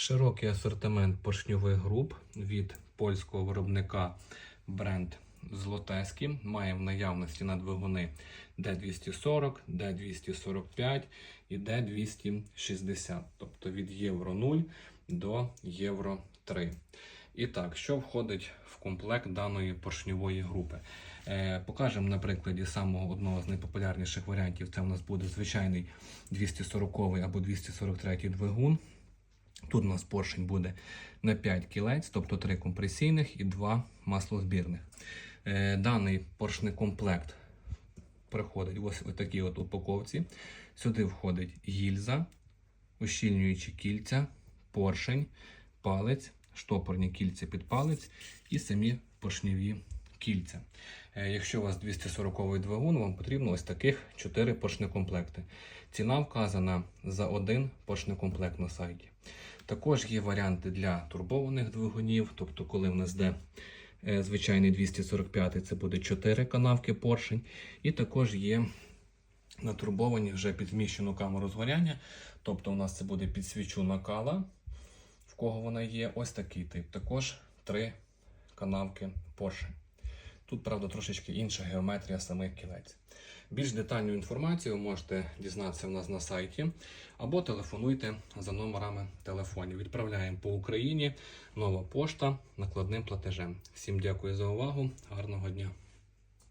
Широкий асортимент поршньових груп від польського виробника бренд Злотеський має в наявності на двигуни D240, D245 і D260, тобто від Євро 0 до Євро 3. І так, що входить в комплект даної поршньової групи? Е, покажемо на прикладі самого одного з найпопулярніших варіантів. Це у нас буде звичайний 240 або 243 двигун. Тут у нас поршень буде на 5 кілець, тобто 3 компресійних і 2 маслозбірних. Е, Даний поршний комплект приходить ось в такій от упаковці. Сюди входить гільза, ущільнюючі кільця, поршень, палець, штопорні кільця під палець і самі поршневі кільця. Е, Якщо у вас 240 двигун, вам потрібно ось таких 4 поршнекомплекти. Ціна вказана за один поршнекомплект на сайті. Також є варіанти для турбованих двигунів, тобто, коли в нас йде е, звичайний 245, це буде 4 канавки поршень. І також є натурбовані вже під зміщену камеру згоряння. Тобто, у нас це буде під свічу накала, в кого вона є, ось такий тип. Також 3 канавки поршень. Тут, правда, трошечки інша геометрія самих кілець. Більш детальну інформацію можете дізнатися в нас на сайті або телефонуйте за номерами телефонів. Відправляємо по Україні нова пошта накладним платежем. Всім дякую за увагу, гарного дня!